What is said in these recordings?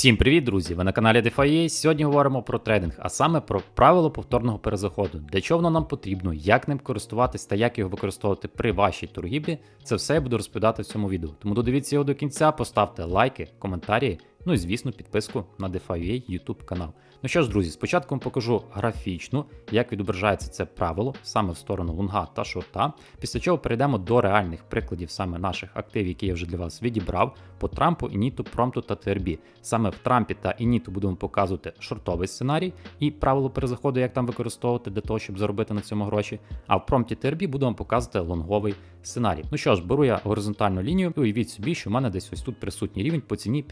Всім привіт, друзі! Ви на каналі DeFi. Сьогодні говоримо про трейдинг, а саме про правило повторного перезаходу. Для чого воно нам потрібно, як ним користуватись та як його використовувати при вашій торгівлі. Це все я буду розповідати в цьому відео. Тому додивіться його до кінця, поставте лайки, коментарі, ну і звісно, підписку на DeFi YouTube канал. Ну що ж, друзі, спочатку вам покажу графічно, як відображається це правило саме в сторону лонга та шорта. Після чого перейдемо до реальних прикладів саме наших активів, які я вже для вас відібрав по Трампу, Ініту, Промту та ТРБ. Саме в Трампі та Ініту будемо показувати шортовий сценарій і правило перезаходу, як там використовувати для того, щоб заробити на цьому гроші. А в промпті ТРБ будемо показувати лонговий сценарій. Ну що ж, беру я горизонтальну лінію уявіть собі, що в мене десь ось тут присутній рівень по ціні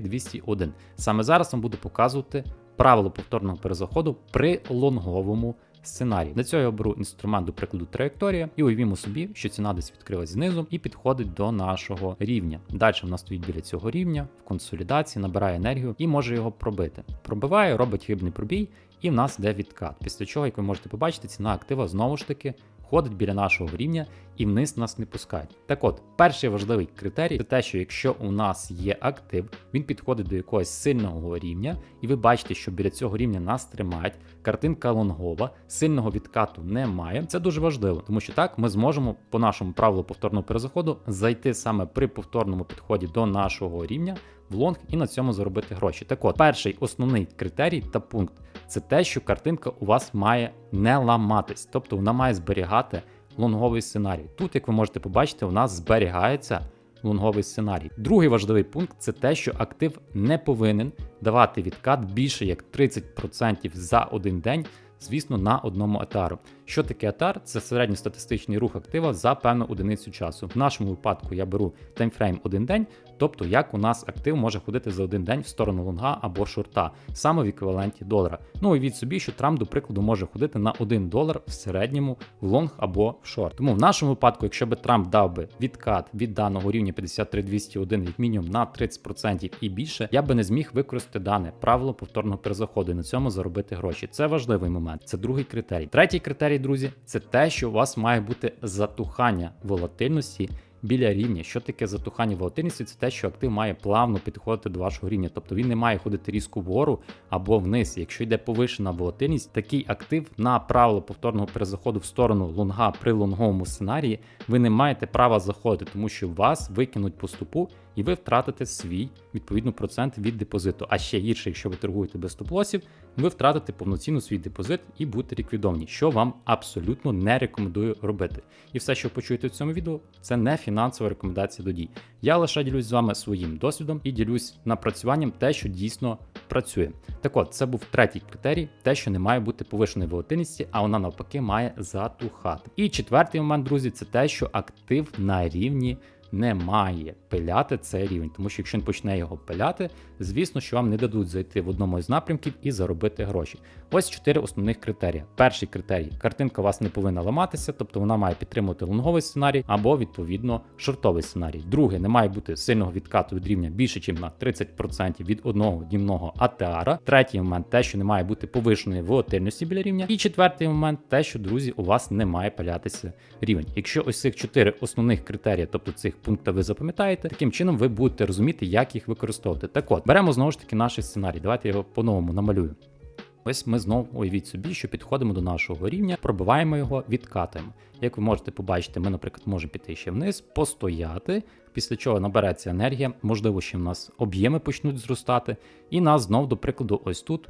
53201. Саме зараз вам буду показувати правило повторного перезаходу при лонговому сценарії. Для цього я беру інструмент, до прикладу, траєкторія, і уявімо собі, що ціна десь відкрилась знизу і підходить до нашого рівня. Далі вона стоїть біля цього рівня, в консолідації, набирає енергію і може його пробити. Пробиває, робить хибний пробій, і в нас йде відкат. Після чого, як ви можете побачити, ціна актива знову ж таки ходить біля нашого рівня і вниз нас не пускають. Так от, перший важливий критерій це те, що якщо у нас є актив, він підходить до якогось сильного рівня, і ви бачите, що біля цього рівня нас тримають, картинка лонгова, сильного відкату немає. Це дуже важливо, тому що так ми зможемо по нашому правилу повторного перезаходу зайти саме при повторному підході до нашого рівня в лонг і на цьому заробити гроші. Так от, перший основний критерій та пункт це те, що картинка у вас має не ламатись, тобто вона має зберігати лонговий сценарій. Тут, як ви можете побачити, у нас зберігається лонговий сценарій. Другий важливий пункт це те, що актив не повинен давати відкат більше як 30% за один день. Звісно, на одному етару. Що таке етар? Це середньостатистичний рух актива за певну одиницю часу. В нашому випадку я беру таймфрейм один день, тобто як у нас актив може ходити за один день в сторону лонга або шорта, саме в еквіваленті долара. Ну і від собі, що Трамп, до прикладу, може ходити на 1 долар в середньому в лонг або в шорт. Тому в нашому випадку, якщо би Трамп дав би відкат від даного рівня 53201 як мінімум на 30% і більше, я би не зміг використати дане правило повторного перезаходу і на цьому заробити гроші. Це важливий момент. Це другий критерій. Третій критерій, друзі, це те, що у вас має бути затухання волатильності біля рівня. Що таке затухання волатильності? Це те, що актив має плавно підходити до вашого рівня, тобто він не має ходити різко вгору або вниз. Якщо йде повишена волатильність, такий актив на правило повторного перезаходу в сторону лонга при лонговому сценарії, ви не маєте права заходити, тому що вас викинуть по стопу і ви втратите свій відповідно процент від депозиту. А ще гірше, якщо ви торгуєте без стоп-лосів, ви втратите повноцінно свій депозит і будете ліквідовані, що вам абсолютно не рекомендую робити. І все, що почуєте в цьому відео, це не фінансова рекомендація до дій. Я лише ділюсь з вами своїм досвідом і ділюсь напрацюванням те, що дійсно працює. Так от, це був третій критерій, те, що не має бути повишеної волатильності, а вона навпаки має затухати. І четвертий момент, друзі, це те, що актив на рівні не має пиляти цей рівень, тому що якщо він почне його пиляти, звісно, що вам не дадуть зайти в одному із напрямків і заробити гроші. Ось чотири основних критерії. Перший критерій: картинка у вас не повинна ламатися, тобто вона має підтримувати лонговий сценарій або відповідно шортовий сценарій. Друге, не має бути сильного відкату від рівня більше, ніж на 30% від одного днівного АТР. Третій момент те, що не має бути повишеної волатильності біля рівня. І четвертий момент те, що друзі, у вас не має палятися рівень. Якщо ось цих чотири основних критерії, тобто цих пунктів ви запам'ятаєте, таким чином ви будете розуміти, як їх використовувати. Так от, беремо знову ж таки наш сценарій. Давайте я його по-новому намалюю. Ось ми знову уявіть собі, що підходимо до нашого рівня, пробиваємо його, відкатуємо. Як ви можете побачити, ми, наприклад, можемо піти ще вниз, постояти, після чого набереться енергія, можливо, ще в нас об'єми почнуть зростати, і нас знов, до прикладу, ось тут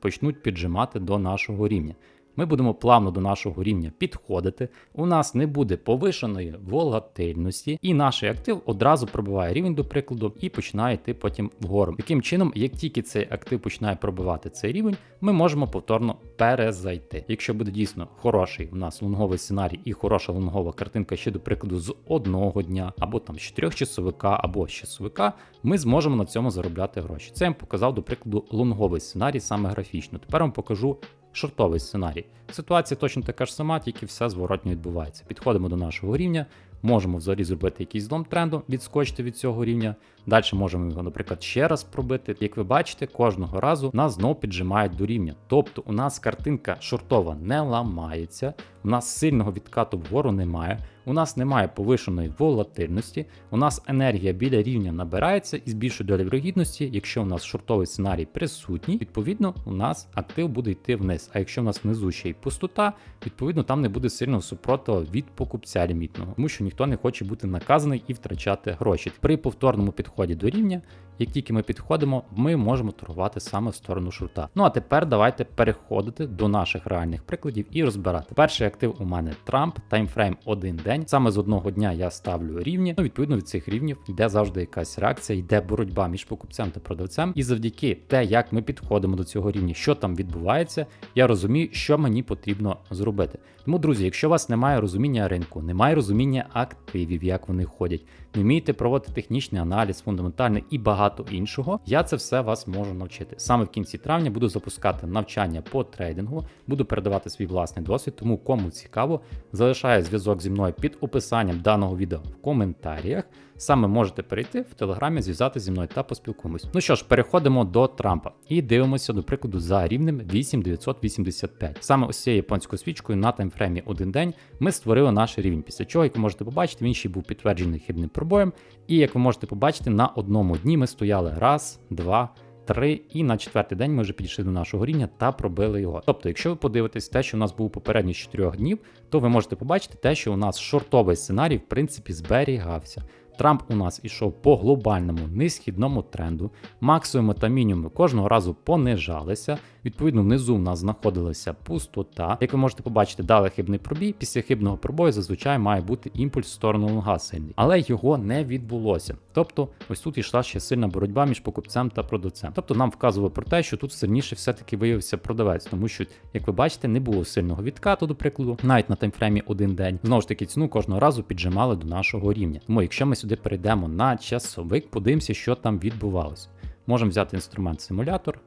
почнуть піджимати до нашого рівня. Ми будемо плавно до нашого рівня підходити. У нас не буде повишеної волатильності, і наш актив одразу пробиває рівень, до прикладу, і починає йти потім вгору. Таким чином, як тільки цей актив починає пробивати цей рівень, ми можемо повторно перезайти. Якщо буде дійсно хороший у нас лонговий сценарій і хороша лонгова картинка, ще до прикладу, з одного дня, або там з чотирьохчасовика, або з часовика, ми зможемо на цьому заробляти гроші. Це я вам показав, до прикладу, лонговий сценарій саме графічно. Тепер вам покажу шортовий сценарій. Ситуація точно така ж сама, тільки вся зворотня відбувається. Підходимо до нашого рівня, можемо взагалі зробити якийсь злом тренду, відскочити від цього рівня. Далі можемо його, наприклад, ще раз пробити. Як ви бачите, кожного разу нас знову піджимають до рівня. Тобто у нас картинка шортова не ламається, у нас сильного відкату вгору немає, у нас немає повишеної волатильності, у нас енергія біля рівня набирається і з більшою вірогідності, якщо у нас шортовий сценарій присутній, відповідно у нас актив буде йти вниз. А якщо у нас внизу ще й пустота, відповідно там не буде сильного супротиву від покупця лімітного, тому що ніхто не хоче бути наказаний і втрачати гроші. При повторному підході до рівня, як тільки ми підходимо, ми можемо торгувати саме в сторону шорта. Ну а тепер давайте переходити до наших реальних прикладів і розбирати. Перший актив у мене Трамп, таймфрейм один день. Саме з одного дня я ставлю рівні. Ну, відповідно від цих рівнів йде завжди якась реакція, йде боротьба між покупцем та продавцем. І завдяки те, як ми підходимо до цього рівня, що там відбувається, я розумію, що мені потрібно зробити. Тому, друзі, якщо у вас немає розуміння ринку, немає розуміння активів, як вони ходять, не вмієте проводити технічний аналіз, фундаментальний і багато іншого, я це все вас можу навчити. Саме в кінці травня буду запускати навчання по трейдингу, буду передавати свій власний досвід, тому кому цікаво, залишаю зв'язок зі мною під описанням даного відео в коментарях. Саме можете перейти в телеграмі, зв'язати зі мною та поспілкуємось. Ну що ж, переходимо до Трампа і дивимося, до прикладу, за рівнем 8985. Саме ось цією японською свічкою на таймфреймі один день ми створили наш рівень. Після чого, як ви можете побачити, він ще був підтверджений хибним пробоєм. І як ви можете побачити, на одному дні ми стояли раз, два. Три, і на четвертий день ми вже підійшли до нашого рівня та пробили його. Тобто, якщо ви подивитесь те, що у нас був попередній з 4 днів, то ви можете побачити те, що у нас шортовий сценарій, в принципі, зберігався. Трамп у нас ішов по глобальному несхідному тренду, максимуми та мінімуми кожного разу понижалися. Відповідно, внизу в нас знаходилася пустота. Як ви можете побачити, дали хибний пробій. Після хибного пробою зазвичай має бути імпульс в сторону лонга сильний, але його не відбулося. Тобто, ось тут йшла ще сильна боротьба між покупцем та продавцем. Тобто нам вказувало про те, що тут сильніше все-таки виявився продавець, тому що, як ви бачите, не було сильного відкату, до прикладу, навіть на таймфреймі один день. Знову ж таки, ціну кожного разу піджимали до нашого рівня. Тому, якщо ми сюди перейдемо на часовик, подивимося, що там відбувалося. Можемо взяти інструмент симулятор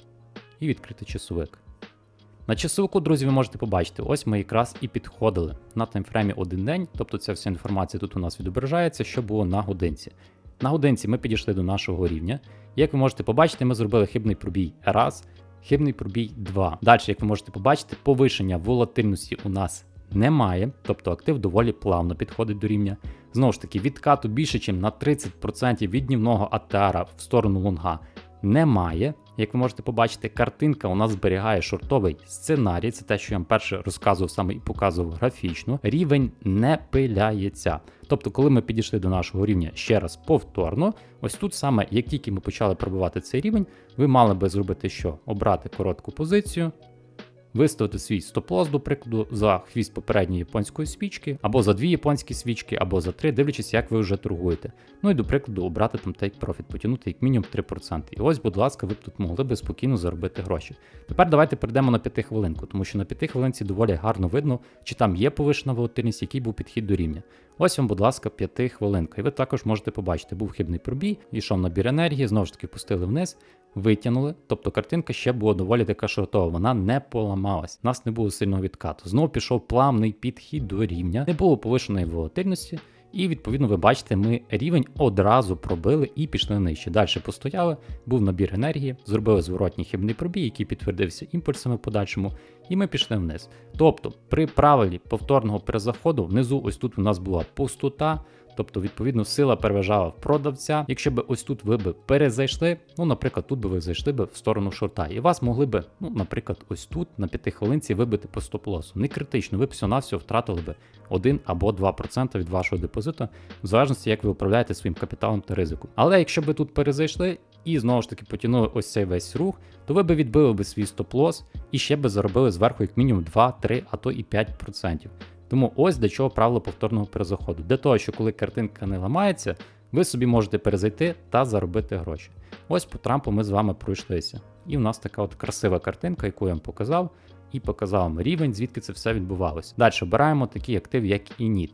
і відкрити часовик. На часовику, друзі, ви можете побачити, ось ми якраз і підходили на таймфреймі один день, тобто ця вся інформація тут у нас відображається, що було на годинці. На годинці ми підійшли до нашого рівня. Як ви можете побачити, ми зробили хибний пробій раз, хибний пробій 2. Далі, як ви можете побачити, повишення волатильності у нас немає, тобто актив доволі плавно підходить до рівня. Знову ж таки, відкату більше, ніж на 30% від днівного АТР в сторону лонга немає. Як ви можете побачити, картинка у нас зберігає шортовий сценарій. Це те, що я вам перше розказував саме і показував графічно. Рівень не пиляється. Тобто, коли ми підійшли до нашого рівня ще раз повторно, ось тут саме, як тільки ми почали пробувати цей рівень, ви мали би зробити що? Обрати коротку позицію, виставити свій стоп-лосс, до прикладу, за хвіст попередньої японської свічки, або за дві японські свічки, або за три, дивлячись, як ви вже торгуєте. Ну і до прикладу, обрати там take profit, потягнути як мінімум 3%. І ось, будь ласка, ви б тут могли би спокійно заробити гроші. Тепер давайте перейдемо на 5 хвилинку, тому що на 5 хвилинці доволі гарно видно, чи там є повишена волатильність, який був підхід до рівня. Ось вам, будь ласка, 5 хвилинка. І ви також можете побачити, був хибний пробій, йшов набір енергії, знову ж таки пустили вниз, витягнули. Тобто картинка ще була доволі така шортова, вона не поламалась. У нас не було сильного відкату. Знову пішов плавний підхід до рівня, не було повишеної волатильності. І відповідно ви бачите, ми рівень одразу пробили і пішли нижче. Далі постояли, був набір енергії, зробили зворотній хибний пробій, який підтвердився імпульсами в подальшому, і ми пішли вниз. Тобто, при правилі повторного перезаходу, внизу ось тут у нас була пустота. Тобто, відповідно, сила переважала в продавця. Якщо б ось тут ви б перезайшли, ну, наприклад, тут би ви зайшли б в сторону шорта, і вас могли б, ну, наприклад, ось тут на 5 хвилинці вибити по стоп-лосу. Не критично, ви б всього навсього втратили б 1 або 2% від вашого депозиту, в залежності, як ви управляєте своїм капіталом та ризиком. Але якщо б тут перезайшли і знову ж таки потягнули ось цей весь рух, то ви б відбили б свій стоп-лосс і ще б заробили зверху як мінімум 2, 3, а то і 5%. Тому ось до чого правило повторного перезаходу. Для того, що коли картинка не ламається, ви собі можете перезайти та заробити гроші. Ось по Трампу ми з вами пройшлися. І у нас така от красива картинка, яку я вам показав, і показав вам рівень, звідки це все відбувалося. Далі обираємо такий актив, як Init.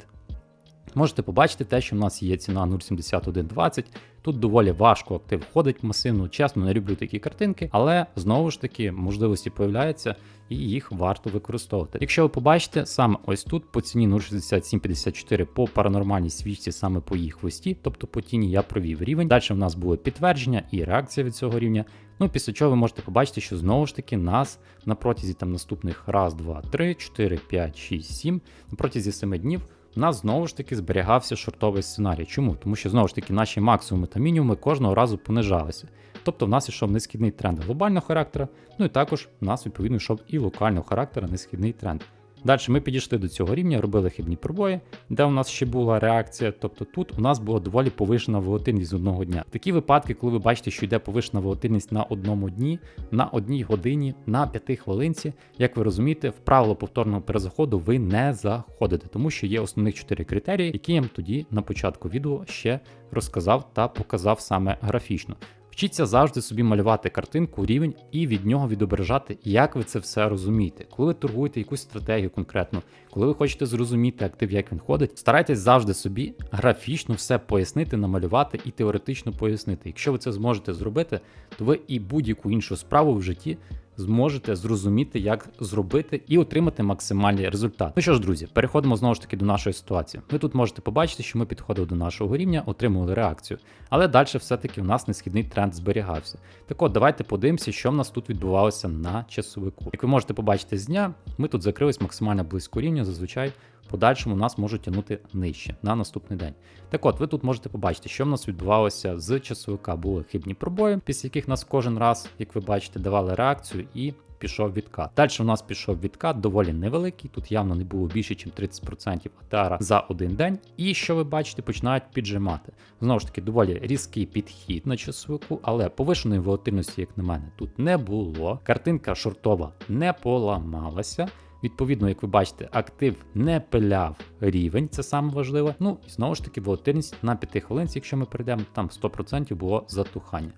Можете побачити те, що в нас є ціна 0,7120. Тут доволі важко актив входить масивно. Чесно, не люблю такі картинки, але знову ж таки можливості появляються і їх варто використовувати. Якщо ви побачите, саме ось тут по ціні 0,6754 по паранормальній свічці, саме по їх хвості, тобто по тіні я провів рівень. Далі в нас було підтвердження і реакція від цього рівня. Ну, після чого ви можете побачити, що знову ж таки нас на протязі там наступних раз, два, три, 4, 5, 6, 7, на протязі 7 днів у нас знову ж таки зберігався шортовий сценарій. Чому? Тому що знову ж таки наші максимуми та мінімуми кожного разу понижалися. Тобто в нас йшов несхідний тренд глобального характера, ну і також в нас відповідно йшов і локального характера несхідний тренд. Далі ми підійшли до цього рівня, робили хибні пробої, де у нас ще була реакція. Тобто тут у нас була доволі повишена волатильність з одного дня. Такі випадки, коли ви бачите, що йде повишена волатильність на одному дні, на одній годині, на п'яти хвилинці, як ви розумієте, в правило повторного перезаходу ви не заходите, тому що є основних чотири критерії, які я вам тоді на початку відео ще розказав та показав саме графічно. Вчіться завжди собі малювати картинку, рівень і від нього відображати, як ви це все розумієте. Коли ви торгуєте якусь стратегію конкретно, коли ви хочете зрозуміти актив, як він ходить, старайтесь завжди собі графічно все пояснити, намалювати і теоретично пояснити. Якщо ви це зможете зробити, то ви і будь-яку іншу справу в житті зможете зрозуміти, як зробити і отримати максимальний результат. Ну що ж, друзі, переходимо знову ж таки до нашої ситуації. Ви тут можете побачити, що ми підходили до нашого рівня, отримували реакцію, але далі все-таки у нас несхідний тренд зберігався. Так от, давайте подивимося, що в нас тут відбувалося на часовику. Як ви можете побачити з дня, ми тут закрились максимально близько рівня, зазвичай подальшому нас можуть тягнути нижче на наступний день. Так от, ви тут можете побачити, що в нас відбувалося з часовика. Були хибні пробої, після яких нас кожен раз, як ви бачите, давали реакцію і. Пішов відкат. Далі у нас пішов відкат, доволі невеликий. Тут явно не було більше, ніж 30% атара за один день. І що ви бачите, починають піджимати. Знову ж таки, доволі різкий підхід на часовику, але повишеної волатильності, як на мене, тут не було. Картинка шортова не поламалася. Відповідно, як ви бачите, актив не пиляв рівень, це саме важливе. Ну і знову ж таки, волатильність на 5 хвилинці, якщо ми перейдемо, там 100% було затухання.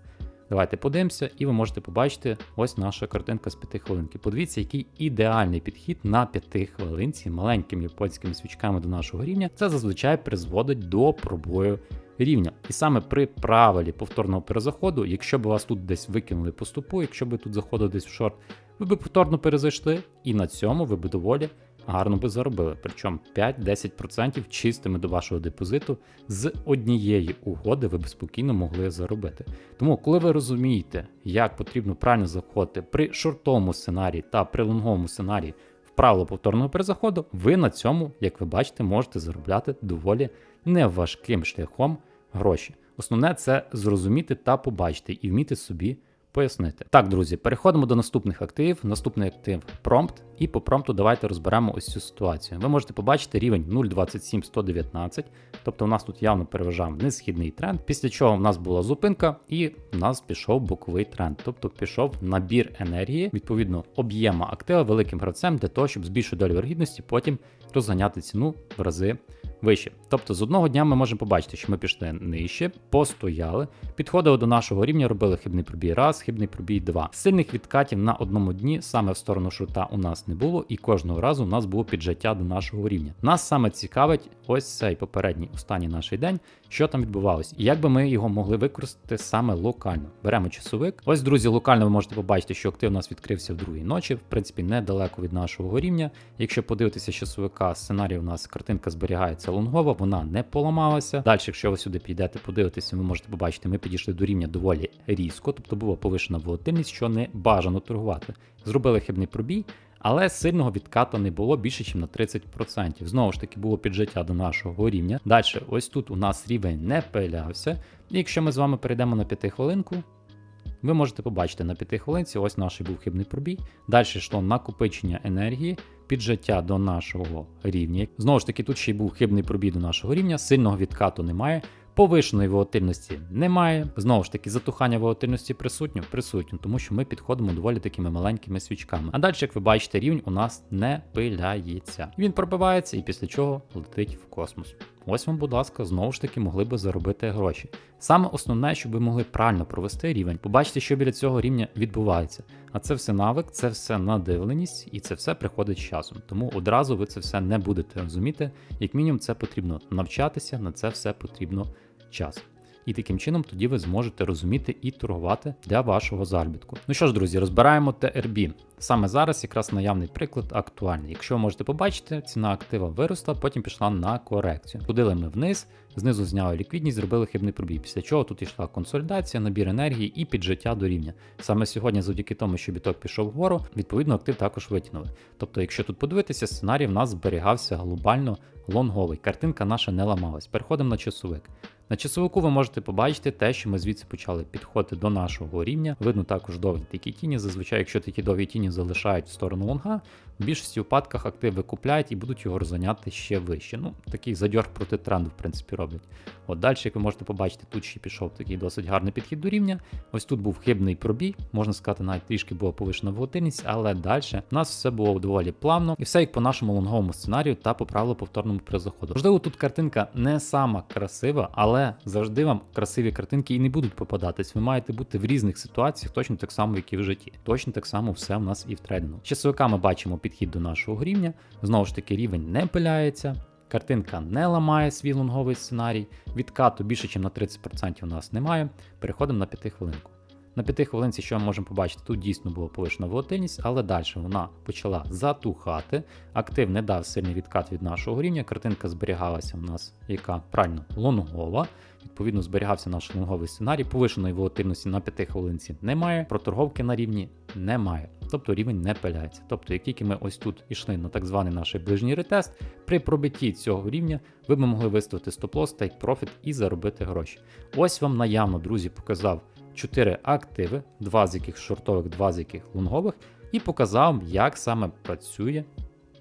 Давайте подивимося, і ви можете побачити ось наша картинка з 5 хвилинки. Подивіться, який ідеальний підхід на 5 хвилинці маленькими японськими свічками до нашого рівня. Це зазвичай призводить до пробою рівня. І саме при правилі повторного перезаходу, якщо б вас тут десь викинули по стопу, якщо б тут заходив десь в шорт, ви б повторно перезайшли, і на цьому ви б доволі гарно би заробили. Причому 5-10% чистими до вашого депозиту з однієї угоди ви б спокійно могли заробити. Тому, коли ви розумієте, як потрібно правильно заходити при шортовому сценарії та при лонговому сценарії в правило повторного перезаходу, ви на цьому, як ви бачите, можете заробляти доволі неважким шляхом гроші. Основне це зрозуміти та побачити і вміти собі пояснити. Так, друзі, переходимо до наступних активів. Наступний актив промпт, і по промпту давайте розберемо ось цю ситуацію. Ви можете побачити рівень 0,27119, тобто у нас тут явно переважав несхідний тренд, після чого в нас була зупинка, і в нас пішов боковий тренд, тобто пішов набір енергії, відповідно, об'єма актива великим гравцем для того, щоб збільшити долю вергідності, потім розганяти ціну в рази вище. Тобто з одного дня ми можемо побачити, що ми пішли нижче, постояли, підходили до нашого рівня, робили хибний пробій раз, хибний пробій два. Сильних відкатів на одному дні саме в сторону шорта у нас не було, і кожного разу у нас було піджаття до нашого рівня. Нас саме цікавить ось цей попередній останній наш день, що там відбувалось, і як би ми його могли використати саме локально. Беремо часовик. Ось, друзі, локально ви можете побачити, що актив у нас відкрився в другій ночі, в принципі, недалеко від нашого рівня. Якщо подивитися часовика, сценарій у нас картинка зберігається лонгова, вона не поламалася. Далі, якщо ви сюди підете подивитися, ви можете побачити, ми підійшли до рівня доволі різко, тобто була повишена волатильність, що не бажано торгувати. Зробили хибний пробій. Але сильного відкату не було більше, ніж на 30%. Знову ж таки, було піджиття до нашого рівня. Далі, ось тут у нас рівень не пилявся. І якщо ми з вами перейдемо на 5 хвилинку, ви можете побачити на 5 хвилинці, ось наш був хибний пробій. Далі йшло накопичення енергії, піджиття до нашого рівня. Знову ж таки, тут ще й був хибний пробій до нашого рівня, сильного відкату немає. Повишеної волатильності немає. Знову ж таки, затухання волатильності присутньо, присутньо, тому що ми підходимо доволі такими маленькими свічками. А далі, як ви бачите, рівень у нас не пиляється. Він пробивається і після чого летить в космос. Ось вам, будь ласка, знову ж таки могли би заробити гроші. Саме основне, щоб ви могли правильно провести рівень, побачити, що біля цього рівня відбувається. А це все навик, це все надивленість, і це все приходить з часом. Тому одразу ви це все не будете розуміти. Як мінімум, це потрібно навчатися, на це все потрібно час. І таким чином тоді ви зможете розуміти і торгувати для вашого заробітку. Ну що ж, друзі, розбираємо TRB. Саме зараз якраз наявний приклад актуальний. Якщо ви можете побачити, ціна актива виросла, потім пішла на корекцію. Ходили ми вниз, знизу зняли ліквідність, зробили хибний пробій. Після чого тут йшла консолідація, набір енергії і піджиття до рівня. Саме сьогодні, завдяки тому, що біток пішов вгору, відповідно актив також витягнули. Тобто, якщо тут подивитися, сценарій в нас зберігався глобально лонговий. Картинка наша не ламалась. Переходимо на часовик. На часовику ви можете побачити те, що ми звідси почали підходити до нашого рівня. Видно також довгі такі тіні. Зазвичай, якщо такі довгі тіні залишають в сторону лонга, в більшості випадках актив викупляють і будуть його розганяти ще вище. Ну, такий задьорг проти тренду, в принципі, роблять. От далі, як ви можете побачити, тут ще пішов такий досить гарний підхід до рівня. Ось тут був хибний пробій, можна сказати, навіть трішки була повишена волатильність, але далі у нас все було доволі плавно, і все як по нашому лонговому сценарію та по правилу повторному перезаходу. Можливо, тут картинка не сама красива, але завжди вам красиві картинки і не будуть попадатись. Ви маєте бути в різних ситуаціях, точно так само, як і в житті. Точно так само все в нас і в трейдингу. Ми бачимо підхід до нашого рівня. Знову ж таки, рівень не пиляється. Картинка не ламає свій лонговий сценарій. Відкату більше, ніж на 30% у нас немає. Переходимо на 5 хвилинку. На 5 хвилинці, що ми можемо побачити, тут дійсно була повишена волатильність, але далі вона почала затухати. Актив не дав сильний відкат від нашого рівня. Картинка зберігалася у нас, яка правильно лонгова. Відповідно, зберігався наш лонговий сценарій. Повишеної волатильності на 5 хвилинці немає. Проторговки на рівні немає. Тобто рівень не пиляється. Тобто, як тільки ми ось тут ішли на так званий наш ближній ретест, при пробитті цього рівня ви б могли виставити стоп-лосс, take профіт і заробити гроші. Ось вам наявно, друзі, показав 4 активи, два з яких шортових, два з яких лонгових, і показав, як саме працює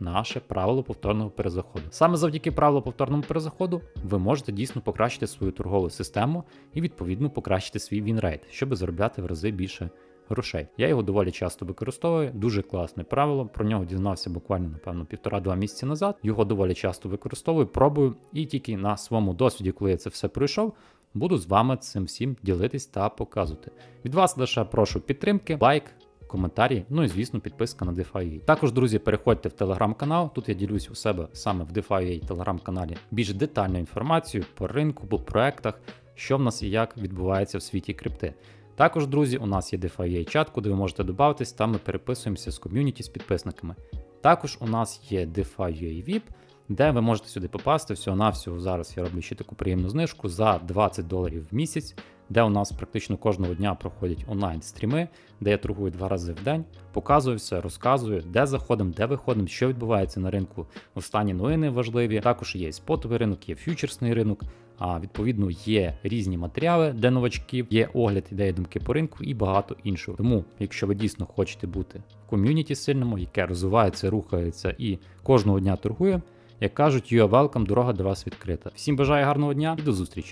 наше правило повторного перезаходу. Саме завдяки правилу повторному перезаходу ви можете дійсно покращити свою торгову систему і відповідно покращити свій вінрейт, щоб заробляти в рази більше грошей. Я його доволі часто використовую, дуже класне правило. Про нього дізнався буквально, напевно, півтора-два місяці назад. Його доволі часто використовую, пробую, і тільки на своєму досвіді, коли я це все пройшов, буду з вами цим всім ділитись та показувати. Від вас лише прошу підтримки, лайк. Коментарі, ну і звісно, підписка на DeFi. Також, друзі, переходьте в телеграм-канал. Тут я ділюсь у себе саме в DeFi телеграм-каналі більш детальну інформацію по ринку, по проектах, що в нас і як відбувається в світі крипти. Також, друзі, у нас є DeFi чат, куди ви можете додатись, там ми переписуємося з ком'юніті, з підписниками. Також у нас є DeFi VIP, де ви можете сюди попасти. Всього-навсього зараз я роблю ще таку приємну знижку за 20 доларів в місяць, де у нас практично кожного дня проходять онлайн-стріми, де я торгую два рази в день, показую все, розказую, де заходимо, де виходимо, що відбувається на ринку. Останні новини важливі. Також є спотовий ринок, є фьючерсний ринок. А відповідно є різні матеріали для новачків, є огляд ідеї думки по ринку і багато іншого. Тому, якщо ви дійсно хочете бути в ком'юніті сильному, яке розвивається, рухається і кожного дня торгує, як кажуть, you are welcome, дорога для вас відкрита. Всім бажаю гарного дня і до зустрічі!